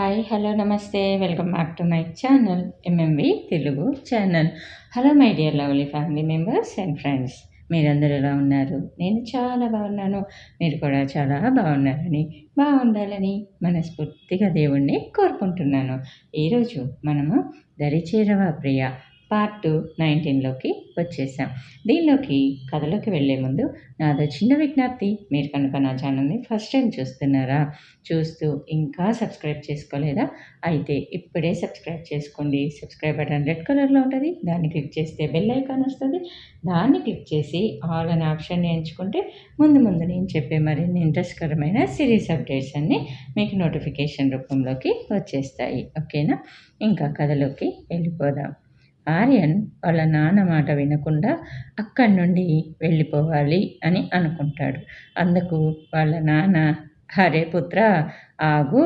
Hi hello నమస్తే. Welcome back to my channel MMV Telugu channel hello my dear lovely family members and friends మీరందరూ ఎలా ఉన్నారు? నేను చాలా బాగున్నాను. మీరు కూడా చాలా బాగున్నారని బాగుండాలని మనస్ఫూర్తిగా దేవుణ్ణి కోరుకుంటున్నాను. ఈరోజు మనము దరిచేరవ ప్రియ పార్ట్ నైన్టీన్లోకి వచ్చేసాం. దీనిలోకి కథలోకి వెళ్ళే ముందు నాదో చిన్న విజ్ఞప్తి. మీరు కనుక నా ఛానల్ని ఫస్ట్ టైం చూస్తున్నారా చూస్తూ ఇంకా సబ్స్క్రైబ్ చేసుకోలేదా అయితే ఇప్పుడే సబ్స్క్రైబ్ చేసుకోండి. సబ్స్క్రైబ్ బటన్ రెడ్ కలర్లో ఉంటుంది. దాన్ని క్లిక్ చేస్తే బెల్ ఐకాన్ వస్తుంది. దాన్ని క్లిక్ చేసి ఆల్ అనే ఆప్షన్ని ఎంచుకుంటే ముందు ముందు నేను చెప్పే మరిన్ని ఇంట్రెస్ట్కరమైన సిరీస్ అప్డేట్స్ అన్నీ మీకు నోటిఫికేషన్ రూపంలోకి వచ్చేస్తాయి. ఓకేనా? ఇంకా కథలోకి వెళ్ళిపోదాం. ఆర్యన్ వాళ్ళ నాన్న మాట వినకుండా అక్కడి నుండి వెళ్ళిపోవాలి అని అనుకుంటాడు. అందుకు వాళ్ళ నాన్న హరే పుత్ర ఆగు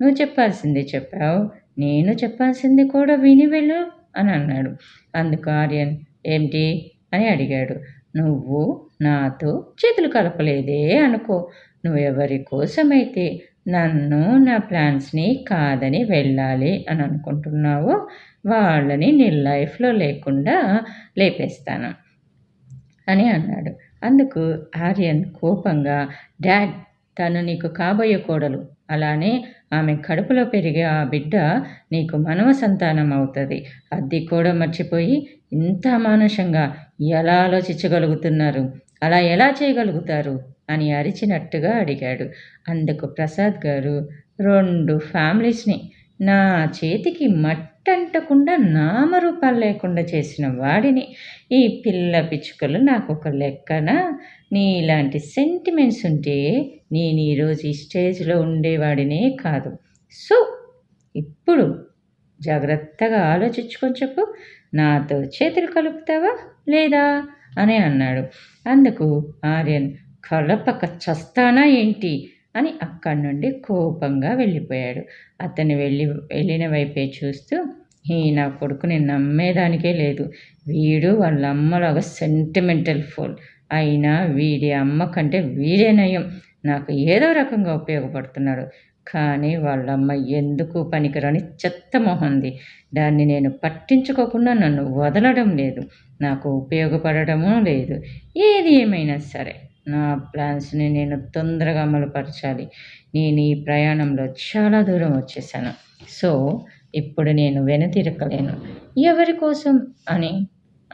నువ్వు చెప్పాల్సింది చెప్పావు నేను చెప్పాల్సింది కూడా విని వెళ్ళు అని అన్నాడు. అందుకు ఆర్యన్ ఏంటి? అని అడిగాడు. నువ్వు నాతో చేతులు కలపలేదే అనుకో నువ్వు ఎవరి కోసమైతే నన్ను నా ప్లాన్స్ని కాదని వెళ్ళాలి అని అనుకుంటున్నావో వాళ్ళని నీ లైఫ్లో లేకుండా లేపేస్తాను అని అన్నాడు. అందుకు ఆర్యన్ కోపంగా డాడ్ తను నీకు కాబోయే కోడలు. అలానే ఆమె కడుపులో పెరిగే ఆ బిడ్డ నీకు మనవ సంతానం అవుతుంది. అది కూడా మర్చిపోయి ఇంత మానుషంగా ఎలా ఆలోచించగలుగుతున్నారు? అలా ఎలా చేయగలుగుతారు? అని అరిచినట్టుగా అడిగాడు. అందుకు ప్రసాద్ గారు రెండు ఫ్యామిలీస్ని నా చేతికి మట్టంటకుండా నామరూపాలు లేకుండా చేసిన వాడిని. ఈ పిల్ల పిచ్చుకలు నాకు ఒక లెక్కన. నీ ఇలాంటి సెంటిమెంట్స్ ఉంటే నేను ఈరోజు ఈ స్టేజ్లో ఉండేవాడినే కాదు. సో ఇప్పుడు జాగ్రత్తగా ఆలోచించుకొని చెప్పు. నాతో చేతులు కలుపుతావా లేదా? అని అన్నాడు. అందుకు ఆర్యన్ కలపక చస్తానా ఏంటి? అని అక్కడి నుండి కోపంగా వెళ్ళిపోయాడు. అతను వెళ్ళి వెళ్ళిన వైపే చూస్తూ ఈ నా కొడుకుని నమ్మేదానికే లేదు. వీడు వాళ్ళ అమ్మలాగా సెంటిమెంటల్ ఫోల్ అయినా వీడి అమ్మ కంటే వీడే నయం. నాకు ఏదో రకంగా ఉపయోగపడుతున్నాడు. కానీ వాళ్ళమ్మ ఎందుకు పనికిరాని చెత్త మొహంది దాన్ని నేను పట్టించుకోకుండా నన్ను వదలడం లేదు. నాకు ఉపయోగపడటమూ లేదు. ఏది ఏమైనా సరే. నా ప్లాన్స్ని నేను తొందరగా అమలుపరచాలి. నేను ఈ ప్రయాణంలో చాలా దూరం వచ్చేసాను. సో ఇప్పుడు నేను వెనుతిరకలేను. ఎవరి కోసం అని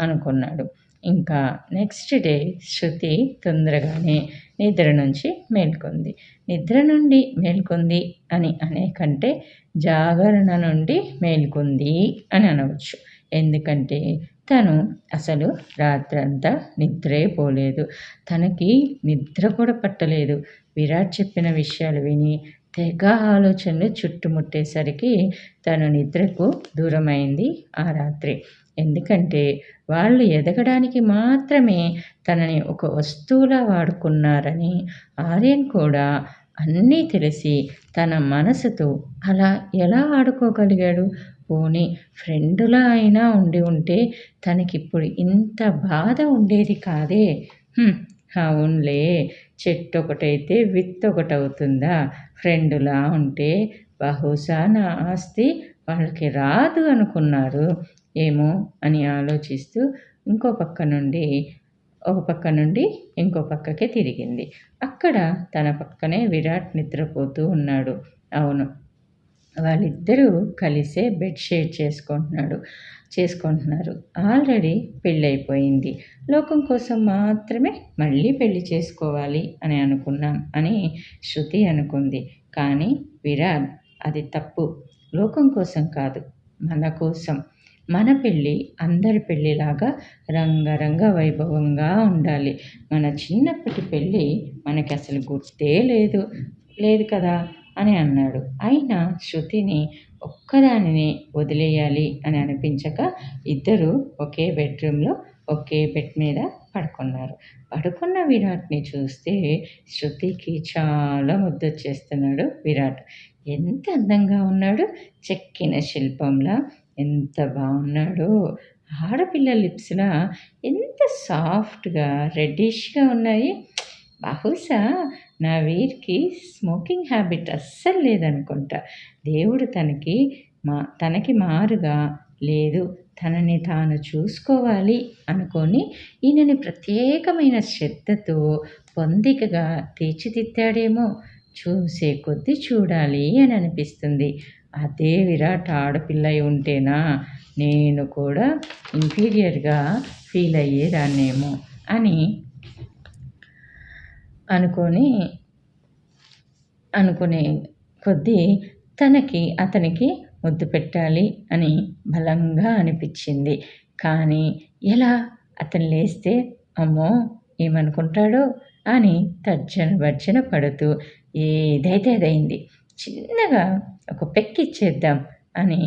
అనుకున్నాడు. ఇంకా నెక్స్ట్ డే శృతి తొందరగానే నిద్ర నుంచి మేల్కొంది. నిద్ర నుండి మేల్కొంది అని అనే కంటే జాగరణ నుండి మేల్కొంది అని అనవచ్చు. ఎందుకంటే తను అసలు రాత్రంతా నిద్రే పోలేదు. తనకి నిద్ర కూడా పట్టలేదు. విరాట్ చెప్పిన విషయాలు విని తెగ ఆలోచనలు చుట్టుముట్టేసరికి తను నిద్రకు దూరమైంది ఆ రాత్రి. ఎందుకంటే వాళ్ళు ఎదగడానికి మాత్రమే తనని ఒక వస్తువులా వాడుకున్నారని ఆర్యన్ కూడా అన్నీ తెలిసి తన మనసుతో అలా ఎలా ఆడుకోగలిగాడు పోనీ ఫ్రెండులా అయినా ఉండి ఉంటే తనకిప్పుడు ఇంత బాధ ఉండేది కాదే? అవునులే చెట్టు ఒకటైతే విత్ ఒకటి అవుతుందా ఫ్రెండులా ఉంటే బహుశా నా ఆస్తి వాళ్ళకి రాదు అనుకున్నారు. ఏమో అని ఆలోచిస్తూ ఇంకో పక్క నుండి ఒక పక్క నుండి ఇంకో పక్కకే తిరిగింది. అక్కడ తన పక్కనే విరాట్ నిద్రపోతూ ఉన్నాడు. అవును వాళ్ళిద్దరూ కలిసే బెడ్ షేర్ చేసుకుంటున్నాడు. చేసుకుంటున్నారు. ఆల్రెడీ పెళ్ళైపోయింది. లోకం కోసం మాత్రమే మళ్ళీ పెళ్ళి చేసుకోవాలి అని అనుకున్నాం అని శృతి అనుకుంది. కానీ విరాట్ అది తప్పు. లోకం కోసం కాదు మన కోసం. మన పెళ్ళి అందరి పెళ్ళిలాగా రంగరంగ వైభవంగా ఉండాలి. మన చిన్నప్పటి పెళ్ళి మనకి అసలు గుర్తే లేదు. లేదు కదా? అని అన్నాడు. అయినా శృతిని ఒక్కదానిని వదిలేయాలి అని అనిపించక ఇద్దరు ఒకే బెడ్రూమ్లో ఒకే బెడ్ మీద పడుకున్నారు. పడుకున్న విరాట్ని చూస్తే శృతికి చాలా ముద్దొచ్చేస్తున్నాడు విరాట్. ఎంత అందంగా ఉన్నాడు. చెక్కిన శిల్పంలా ఎంత బాగున్నాడో. ఆడపిల్ల లిప్స్లా ఎంత సాఫ్ట్గా రెడ్డిష్గా ఉన్నాయి. బహుశా నా వీరికి స్మోకింగ్ హ్యాబిట్ అస్సలు లేదనుకుంటా. దేవుడు తనకి మా తనకి మారుగా లేదు. తనని తాను చూసుకోవాలి అనుకొని ఈయనని ప్రత్యేకమైన శ్రద్ధతో పొందికగా తీర్చిదిద్దాడేమో. చూసే కొద్దీ చూడాలి అని అనిపిస్తుంది. అదే విరాట్ ఆడపిల్ల అయి ఉంటేనా? నేను కూడా ఇన్ఫీరియర్గా ఫీల్ అయ్యేదాన్నేమో అని అనుకొని అనుకునే కొద్దీ తనకి అతనికి ముద్దు పెట్టాలి అని బలంగా అనిపించింది. కానీ ఎలా? అతను లేస్తే అమ్మో ఏమనుకుంటాడో అని తర్జన భర్జన పడుతూ ఏదైతే అదైంది చిన్నగా ఒక పెక్కిచ్చేద్దాం అని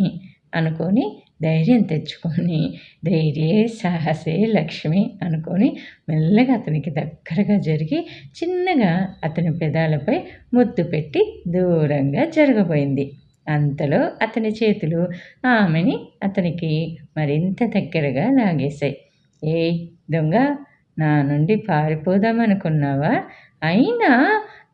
అనుకొని ధైర్యం తెచ్చుకొని ధైర్యే సాహసే లక్ష్మి అనుకొని మెల్లగా అతనికి దగ్గరగా జరిగి చిన్నగా అతని పెదాలపై ముద్దు పెట్టి దూరంగా జరగబోయింది. అంతలో అతని చేతులు ఆమెని అతనికి మరింత దగ్గరగా లాగేశాయి. ఏ దొంగ నా నుండి పారిపోదామనుకున్నావా? అయినా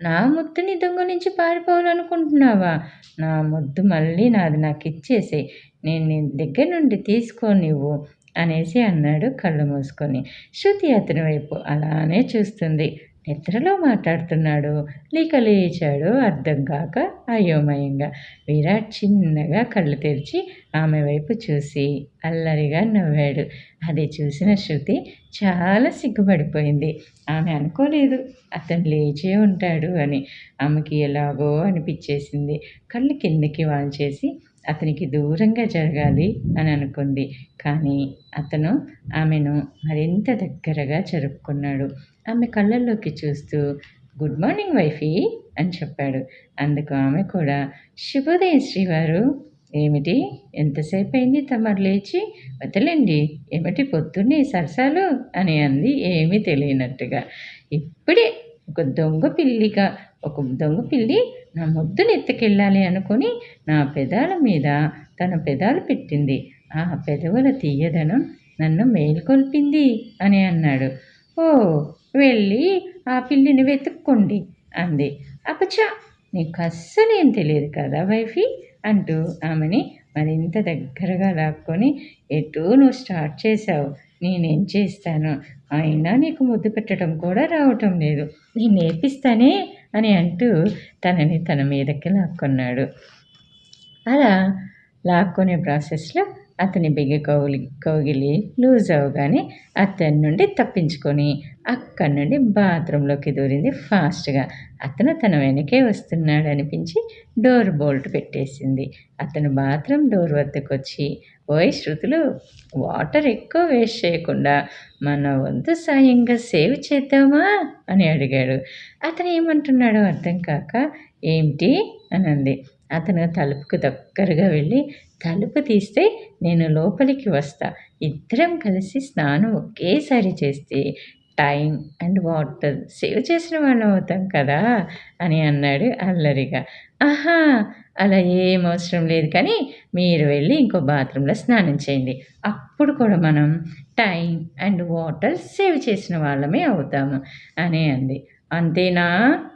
నా ముద్దుని దొంగ నుంచి పారిపోవాలనుకుంటున్నావా? నా ముద్దు మళ్ళీ నాది నాకు ఇచ్చేసే నేను నీ దగ్గర నుండి తీసుకో నువ్వు అనేసి అన్నాడు కళ్ళు మూసుకొని. శృతి అతని వైపు అలానే చూస్తుంది. నిద్రలో మాట్లాడుతున్నాడు. లేక లేచాడు అర్థం కాక అయోమయంగా. విరాట్ చిన్నగా కళ్ళు తెరిచి ఆమె వైపు చూసి అల్లరిగా నవ్వాడు. అది చూసిన శృతి చాలా సిగ్గుపడిపోయింది. ఆమె అనుకోలేదు అతను లేచే ఉంటాడు అని. ఆమెకి ఎలాగో అనిపించేసింది. కళ్ళు కిందకి వాల్చేసి అతనికి దూరంగా జరగాలి అని అనుకుంది. కానీ అతను ఆమెను మరింత దగ్గరగా జరుపుకున్నాడు. ఆమె కళ్ళల్లోకి చూస్తూ గుడ్ మార్నింగ్ వైఫీ అని చెప్పాడు. అందుకు ఆమె కూడా శుభోదయం శ్రీవారు. ఏమిటి? ఎంతసేపు అయింది తమరు లేచి? వదలండి. ఏమిటి పొద్దున్నే సరసాలు? అని అంది ఏమీ తెలియనట్టుగా. ఇప్పుడే ఒక దొంగ పిల్లిగా ఒక దొంగ పిల్లి నా ముద్దును ఎత్తుకెళ్ళాలి అనుకుని నా పెదాల మీద తన పెదాలు పెట్టింది. ఆ పెదవుల తీయదనం నన్ను మేల్కొల్పింది అని అన్నాడు. ఓ వెళ్ళి ఆ పిల్లిని వెతుక్కోండి అంది. అపచా నీకు అస్సలేం తెలియదు కదా వైఫీ అంటూ ఆమెని మరింత దగ్గరగా లాక్కొని ఎటూ నువ్వు స్టార్ట్ చేశావు? నేనేం చేస్తాను? అయినా నీకు ముద్దు పెట్టడం కూడా రావటం లేదు. నేను నేర్పిస్తానే అని అంటూ తనని తన మీదకి లాక్కున్నాడు. అలా లాక్కునే ప్రాసెస్లో అతని బిగ కౌలి కౌగిలి లూజ్ అవగానే అతని నుండి తప్పించుకొని అక్కడి నుండి బాత్రూంలోకి దూరింది ఫాస్ట్గా. అతను తన వెనకే వస్తున్నాడు అనిపించి డోర్ బోల్ట్ పెట్టేసింది. అతను బాత్రూమ్ డోర్ వద్దకు వచ్చి ఓయ్ శృతులు వాటర్ ఎక్కువ వేస్ట్ చేయకుండా మన వంతు సాయంగా సేవ్ చేద్దామా అని అడిగాడు. అతను ఏమంటున్నాడో అర్థం కాక ఏంటి అని అంది. అతను తలుపుకు దగ్గరగా వెళ్ళి తలుపు తీస్తే నేను లోపలికి వస్తా. ఇద్దరం కలిసి స్నానం ఒకేసారి చేస్తే టైం అండ్ వాటర్ సేవ్ చేసిన వాళ్ళం అవుతాం కదా అని అన్నాడు అల్లరిగా. ఆహా అలా ఏం అవసరం లేదు కానీ మీరు వెళ్ళి ఇంకో బాత్రూంలో స్నానం చేయండి. అప్పుడు కూడా మనం టైం అండ్ వాటర్ సేవ్ చేసిన వాళ్ళమే అవుతాము అని అంది. అంతేనా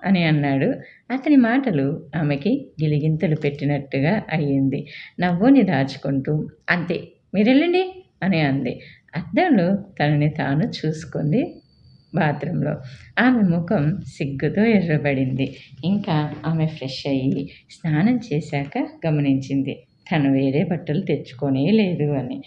అని అన్నాడు. అతని మాటలు ఆమెకి గిలిగింతలు పెట్టినట్టుగా అయ్యింది. నవ్వుని దాచుకుంటూ అంతే మీరు వెళ్ళండి అని అంది. అద్దంలో తనని తాను చూసుకుంది బాత్రూంలో. ఆమె ముఖం సిగ్గుతో ఎర్రబడింది. ఇంకా ఆమె ఫ్రెష్ అయ్యి స్నానం చేశాక గమనించింది తను వేరే బట్టలు తెచ్చుకొనే లేదు అని.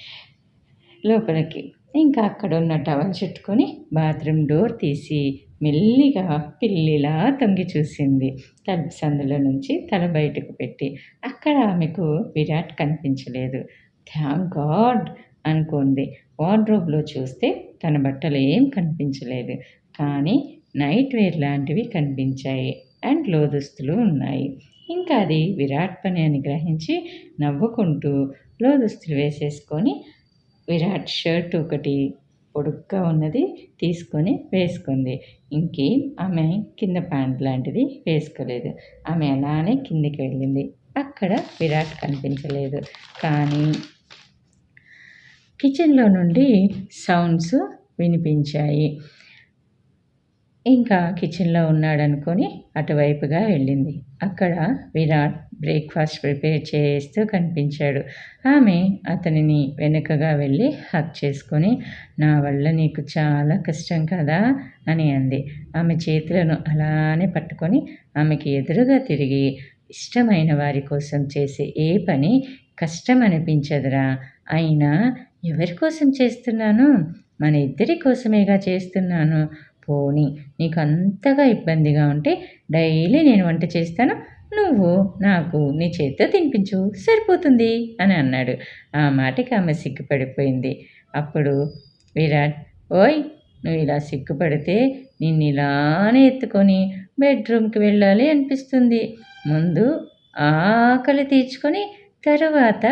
లోపలికి ఇంకా అక్కడ ఉన్న టవల్ చుట్టుకొని బాత్రూమ్ డోర్ తీసి మెల్లిగా పిల్లిలా తొంగి చూసింది. తలుపు సందులో నుంచి తల బయటకు పెట్టి అక్కడ ఆమెకు విరాట్ కనిపించలేదు. థ్యాంక్ గాడ్ అనుకుంది. వార్డ్రోబ్లో చూస్తే తన బట్టలు ఏం కనిపించలేదు. కానీ నైట్ వేర్ లాంటివి కనిపించాయి అండ్ లోదుస్తులు ఉన్నాయి. ఇంకా అది విరాట్ పని అని గ్రహించి నవ్వుకుంటూ లోదుస్తులు వేసేసుకొని విరాట్ షర్ట్ ఒకటి పొడుగ్గా ఉన్నది తీసుకొని వేసుకుంది. ఇంకేం? ఆమె కింద ప్యాంట్ లాంటిది వేసుకోలేదు. ఆమె అలానే కిందికి వెళ్ళింది అక్కడ విరాట్ కనిపించలేదు. కానీ కిచెన్లో నుండి సౌండ్స్ వినిపించాయి. ఇంకా కిచెన్లో ఉన్నాడనుకొని అటువైపుగా వెళ్ళింది. అక్కడ విరాట్ బ్రేక్ఫాస్ట్ ప్రిపేర్ చేస్తూ కనిపించాడు. ఆమె అతనిని వెనుకగా వెళ్ళి హక్ చేసుకొని నా వల్ల నీకు చాలా కష్టం కదా అని అంది. ఆమె చేతులను అలానే పట్టుకొని ఆమెకి ఎదురుగా తిరిగి ఇష్టమైన వారి కోసం చేసే ఏ పని కష్టం అనిపించదురా అయినా ఎవరి కోసం చేస్తున్నాను? మన ఇద్దరి కోసమేగా చేస్తున్నాను. పోనీ నీకు అంతగా ఇబ్బందిగా ఉంటే డైలీ నేను వంట చేస్తాను. నువ్వు నాకు నీ చేత్తో తినిపించు. సరిపోతుంది అని అన్నాడు. ఆ మాటకి ఆమె సిగ్గుపడిపోయింది. అప్పుడు విరాట్ ఓయ్ నువ్వు ఇలా సిగ్గుపడితే నిన్ను ఇలానే ఎత్తుకొని బెడ్రూమ్కి వెళ్ళాలి అనిపిస్తుంది. ముందు ఆకలి తీర్చుకొని తరువాత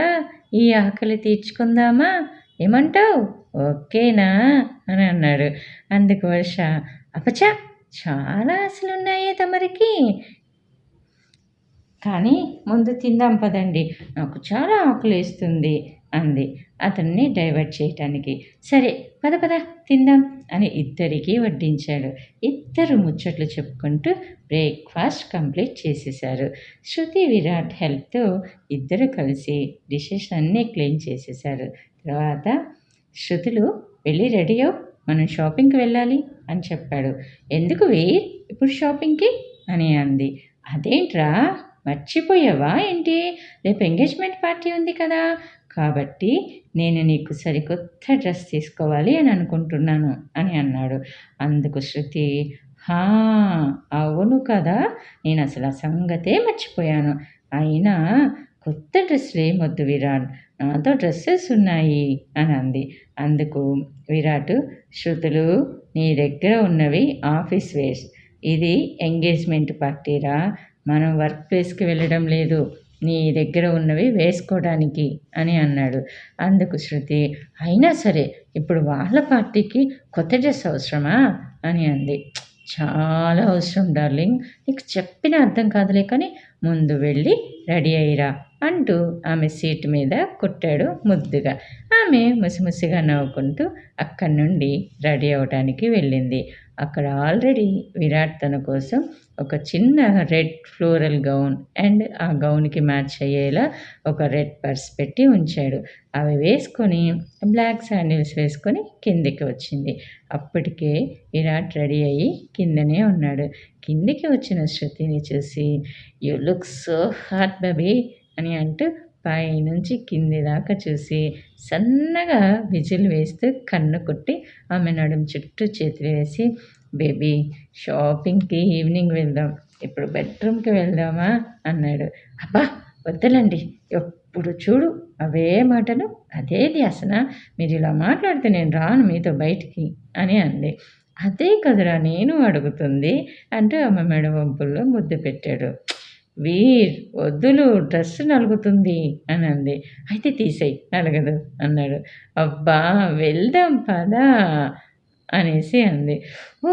ఈ ఆకలి తీర్చుకుందామా? ఏమంటావు? ఓకేనా? అని అన్నాడు. అందుకు వర్ష అపచా చాలా ఆశలు ఉన్నాయే తమరికి. కానీ ముందు తిందాం పదండి. నాకు చాలా ఆకలిస్తుంది అంది. అతన్ని డైవర్ట్ చేయటానికి. సరే పద పద తిందాం అని ఇద్దరికీ వడ్డించాడు. ఇద్దరు ముచ్చట్లు చెప్పుకుంటూ బ్రేక్ఫాస్ట్ కంప్లీట్ చేసేశారు. శృతి విరాట్ హెల్ప్తో ఇద్దరు కలిసి డిషెస్ అన్నీ క్లీన్ చేసేశారు. తర్వాత శృతులు వెళ్ళి రెడీ అవు మనం షాపింగ్కి వెళ్ళాలి అని చెప్పాడు. ఎందుకు వీర్ ఇప్పుడు షాపింగ్కి? అని అంది. అదేంట్రా? మర్చిపోయావా ఏంటి? రేపు ఎంగేజ్మెంట్ పార్టీ ఉంది కదా. కాబట్టి నేను నీకు సరికొత్త డ్రెస్ తీసుకోవాలి అని అనుకుంటున్నాను అని అన్నాడు. అందుకు శృతి హా అవును కదా. నేను అసలు ఆ సంగతే మర్చిపోయాను. అయినా కొత్త డ్రెస్సులు ఏమొద్దు విరాట్. నాతో డ్రెస్సెస్ ఉన్నాయి అని అంది అందుకు విరాట్ శృతులు నీ దగ్గర ఉన్నవి ఆఫీస్ వేర్స్ ఇది ఎంగేజ్మెంట్ పార్టీరా? మనం వర్క్ ప్లేస్కి వెళ్ళడం లేదు. నీ దగ్గర ఉన్నవి వేసుకోవడానికి అని అన్నాడు. అందుకు శృతి అయినా సరే ఇప్పుడు వాళ్ళ పార్టీకి కొత్త డ్రెస్ అవసరమా? అని అంది. చాలా అవసరం డార్లింగ్. నీకు చెప్పిన అర్థం కాదులే కానీ ముందు వెళ్ళి రెడీ అయ్యిరా. అంటూ ఆమె సీటు మీద కొట్టాడు ముద్దుగా. ఆమె ముసిముసిగా నవ్వుకుంటూ అక్కడి నుండి రెడీ అవడానికి వెళ్ళింది. అక్కడ ఆల్రెడీ విరాట్ తన కోసం ఒక చిన్న రెడ్ ఫ్లోరల్ గౌన్ అండ్ ఆ గౌన్కి మ్యాచ్ అయ్యేలా ఒక రెడ్ పర్స్ పెట్టి ఉంచాడు. అవి వేసుకొని బ్లాక్ శాండిల్స్ వేసుకొని కిందికి వచ్చింది. అప్పటికే విరాట్ రెడీ అయ్యి కిందనే ఉన్నాడు. కిందికి వచ్చిన శృతిని చూసి యు లుక్ సో హాట్ బబీ. అని అంటూ పైనుంచి కింది దాకా చూసి సన్నగా విజిల్ వేస్తూ కన్ను కొట్టి ఆమె నడుం చుట్టూ చేతులు వేసి బేబీ షాపింగ్కి ఈవినింగ్ వెళ్దాం. ఇప్పుడు బెడ్రూమ్కి వెళ్దామా? అన్నాడు. అబ్బా వద్దులండి. ఎప్పుడు చూడు అవే మాటలు అదే ధ్యాసన. మీరు ఇలా మాట్లాడితే నేను రాను మీతో బయటికి అని అంది. అదే కదరా నేను అడుగుతుంది అంటూ ఆమె మెడ వంపుల్లో ముద్దు పెట్టాడు. వీర్ వద్దులు డ్రెస్ నలుగుతుంది అని అంది. అయితే తీసేయి నలగదు అన్నాడు. అబ్బా వెళ్దాం పదా అనేసి అంది. ఓ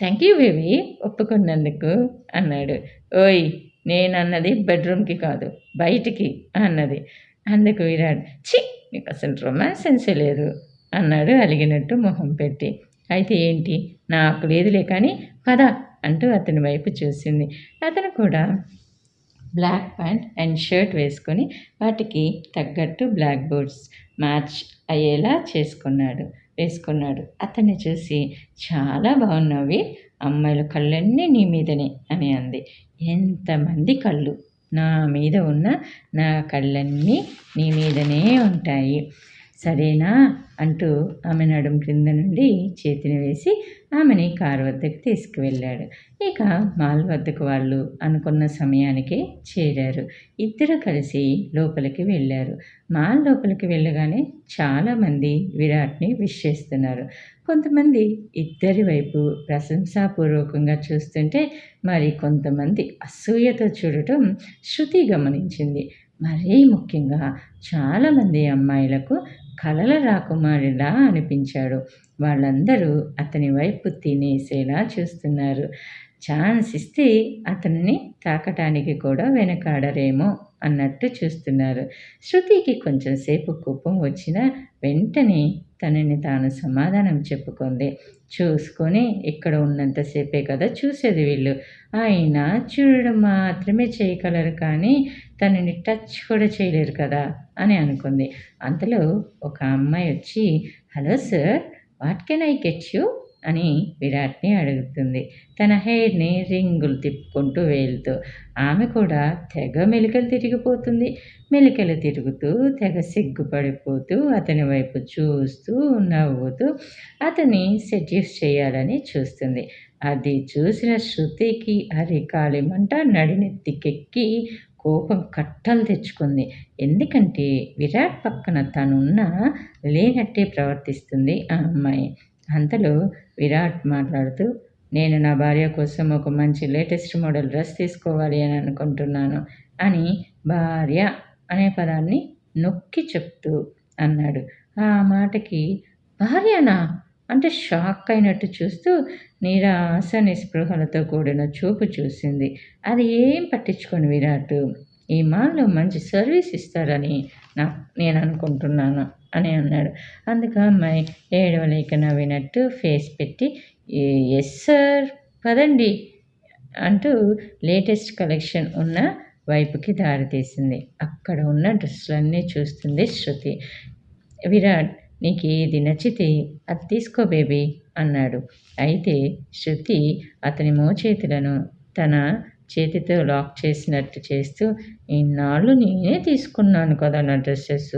థ్యాంక్ యూ బేబీ ఒప్పుకున్నందుకు అన్నాడు. ఓయ్ నేను అన్నది బెడ్రూమ్కి కాదు బయటికి అన్నది. అందుకు విరాట్ చి నీకు అసలు రొమాన్స్ సెన్సే లేదు అన్నాడు అలిగినట్టు మొహం పెట్టి. అయితే ఏంటి నాకు లేదులే కానీ పద అంటూ అతని వైపు చూసింది. అతను కూడా బ్లాక్ ప్యాంట్ అండ్ షర్ట్ వేసుకొని వాటికి తగ్గట్టు బ్లాక్ బోర్డ్స్ మ్యాచ్ అయ్యేలా చేసుకున్నాడు వేసుకున్నాడు. అతన్ని చూసి చాలా బాగున్నావి అమ్మాయిల కళ్ళన్నీ నీ మీదనే అని అంది. ఎంతమంది కళ్ళు? నా మీద ఉన్న నా కళ్ళన్నీ నీ మీదనే ఉంటాయి. సరేనా? అంటూ ఆమె నడుం క్రింద నుండి చేతిని వేసి ఆమెని కారు వద్దకు తీసుకువెళ్ళాడు. ఇక మాల్ వద్దకు వాళ్ళు అనుకున్న సమయానికే చేరారు. ఇద్దరు కలిసి లోపలికి వెళ్ళారు. మాల్ లోపలికి వెళ్ళగానే చాలామంది విరాట్ని విష్ చేస్తున్నారు. కొంతమంది ఇద్దరి వైపు ప్రశంసాపూర్వకంగా చూస్తుంటే మరి కొంతమంది అసూయతో చూడటం శృతి గమనించింది. మరీ ముఖ్యంగా చాలామంది అమ్మాయిలకు కలల రాకుమారిలా అనిపించాడు. వాళ్ళందరూ అతని వైపు తినేసేలా చూస్తున్నారు. ఛాన్స్ ఇస్తే అతన్ని తాకటానికి కూడా వెనకాడరేమో అన్నట్టు చూస్తున్నారు. శృతికి కొంచెం సేపు కోపం వచ్చినా వెంటనే తనని తాను సమాధానం చెప్పుకుంది. చూసుకొని ఇక్కడ ఉన్నంతసేపే కదా చూసేది వీళ్ళు. అయినా చూడడం మాత్రమే చేయగలరు కానీ తనని టచ్ కూడా చేయలేరు కదా అని అనుకుంది. అంతలో ఒక అమ్మాయి వచ్చి hello sir what can I get you? అని విరాట్ని అడుగుతుంది. తన హెయిర్ని రింగులు తిప్పుకుంటూ వేలుతూ. ఆమె కూడా తెగ మెలికలు తిరిగిపోతుంది. మెలికలు తిరుగుతూ తెగ సిగ్గుపడిపోతూ అతని వైపు చూస్తూ నవ్వుతూ అతన్ని సెడ్యూస్ చేయాలని చూస్తుంది. అది చూసిన శృతికి అరికాలి మంట నడినెత్తికెక్కి కోపం కట్టలు తెచ్చుకుంది. ఎందుకంటే విరాట్ పక్కన తనున్న లేనట్టే ప్రవర్తిస్తుంది ఆ అమ్మాయి. అంతలో విరాట్ మాట్లాడుతూ నేను నా భార్య కోసం ఒక మంచి లేటెస్ట్ మోడల్ డ్రెస్ తీసుకోవాలి అని అనుకుంటున్నాను అని భార్య అనే పదాన్ని నొక్కి చెప్తూ అన్నాడు. ఆ మాటకి భార్యనా? అంటే షాక్ అయినట్టు చూస్తూ నిరాశ నిస్పృహలతో కూడిన చూపు చూసింది. అది ఏం పట్టించుకొని విరాట్? ఈ మాల్లో మంచి సర్వీస్ ఇస్తారని నా నేను అనుకుంటున్నాను అని అన్నాడు. అందుకు అమ్మాయి ఏడవలేక నవ్వినట్టు ఫేస్ పెట్టి ఎస్ సార్ పదండి అంటూ లేటెస్ట్ కలెక్షన్ ఉన్న వైపుకి దారితీసింది అక్కడ ఉన్న డ్రెస్సులన్నీ చూస్తుంది శృతి. విరాట్ నీకు ఏది నచ్చితే అది తీసుకో బేబీ అన్నాడు. అయితే శృతి అతని మోచేతులను తన చేతితో లాక్ చేసినట్టు చేస్తూ ఇన్నాళ్ళు నేనే తీసుకున్నాను కదా నా డ్రెస్సెస్.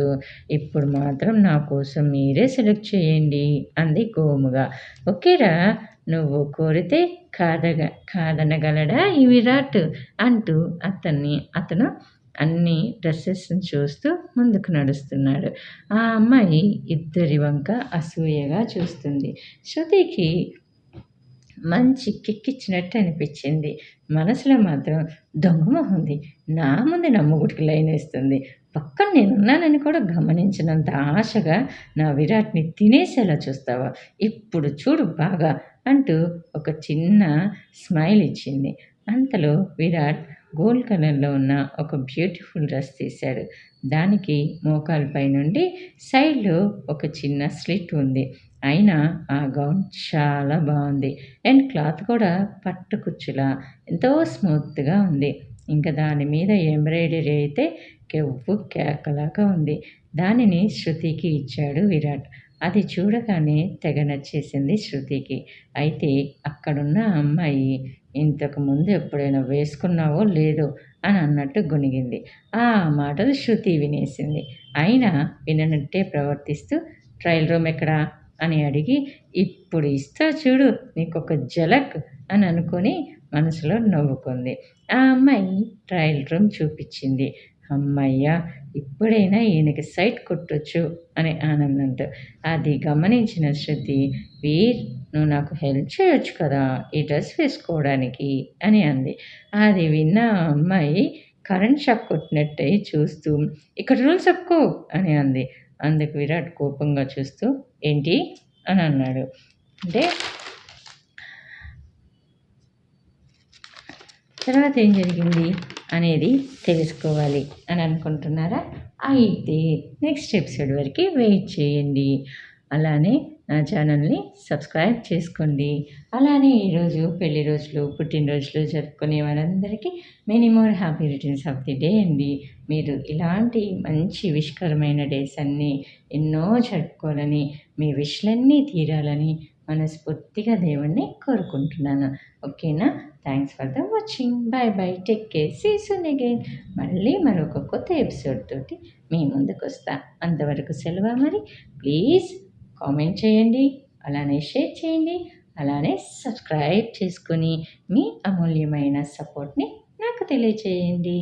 ఇప్పుడు మాత్రం నా కోసం మీరే సెలెక్ట్ చేయండి అంది గోముగా ఓకేరా నువ్వు కోరితే కాదగ కాదనగలడా ఈ విరాట్? అంటూ అతన్ని అతను అన్ని డ్రెస్సెస్ని చూస్తూ ముందుకు నడుస్తున్నాడు. ఆ అమ్మాయి ఇద్దరి వంక అసూయగా చూస్తుంది. శృతికి మంచి కిక్కిచ్చినట్టు అనిపించింది. మనసులో మాత్రం దొంగమొహంది నా ముందు నమ్ముగుడికి లైన్ వేస్తుంది. పక్కన నేనున్నానని కూడా గమనించినంత ఆశగా నా విరాట్ని తినేసేలా చూస్తావా? ఇప్పుడు చూడు బాగా అంటూ ఒక చిన్న స్మైల్ ఇచ్చింది. అంతలో విరాట్ గోల్డ్ కలర్లో ఉన్న ఒక బ్యూటిఫుల్ డ్రెస్ తీశాడు. దానికి మోకాలపై నుండి సైడ్లో ఒక చిన్న స్లిట్ ఉంది. అయినా ఆ గౌన్ చాలా బాగుంది. అండ్ క్లాత్ కూడా పట్టు కుచ్చులా ఎంతో స్మూత్గా ఉంది. ఇంకా దాని మీద ఎంబ్రాయిడరీ అయితే కెవ్వు కేకలాగా ఉంది. దానిని శృతికి ఇచ్చాడు విరాట్. అది చూడగానే తెగ నచ్చేసింది శృతికి. అయితే అక్కడున్న అమ్మాయి ఇంతకు ముందు ఎప్పుడైనా వేసుకున్నావో లేదో అని అన్నట్టు గొనిగింది ఆ మాటలు శృతి వినేసింది. అయినా విననట్టే ప్రవర్తిస్తూ ట్రయల్ రూమ్ ఎక్కడా? అని అడిగి ఇప్పుడు ఇస్తా చూడు నీకు ఒక జలక్ అని అనుకొని మనసులో నవ్వుకుంది. ఆ అమ్మాయి ట్రయల్ రూమ్ చూపించింది. అమ్మయ్య ఇప్పుడైనా ఈయనకి సైట్ కొట్టొచ్చు అనే ఆనందంతో. అది గమనించిన శృతి వీర్ నువ్వు నాకు హెల్ప్ చేయొచ్చు కదా ఈ డ్రెస్ వేసుకోవడానికి అని అంది. అది విన్న అమ్మాయి కరెంట్ షాక్ కొట్టినట్టయి చూస్తూ ఇక్కడ రూల్స్ ఒప్పుకో అని అంది. అందుకు విరాట్ కోపంగా చూస్తూ ఏంటి? అని అన్నాడు. అంటే తర్వాత ఏం జరిగింది అనేది తెలుసుకోవాలి అని అనుకుంటున్నారా? అయితే నెక్స్ట్ ఎపిసోడ్ వరకు వెయిట్ చేయండి. అలానే నా ఛానల్ని సబ్స్క్రైబ్ చేసుకోండి. అలానే ఈరోజు పెళ్ళి రోజులు పుట్టినరోజులు జరుపుకునే వారందరికీ many more happy returns of the day అండి. మీరు ఇలాంటి మంచి విష్కరమైన డేస్ అన్నీ ఎన్నో జరుపుకోవాలని మీ విష్లన్నీ తీరాలని మనస్ఫూర్తిగా దేవుణ్ణి కోరుకుంటున్నాను. ఓకేనా? Thanks for the watching bye bye take care see soon again మళ్ళీ మరొక కొత్త ఎపిసోడ్ తోటి మీ ముందుకు వస్తా అంతవరకు సెలవు మరి ప్లీజ్ కామెంట్ చేయండి అలానే షేర్ చేయండి అలానే సబ్స్క్రైబ్ చేసుకుని మీ అమూల్యమైన సపోర్ట్ని నాకు తెలియచేయండి.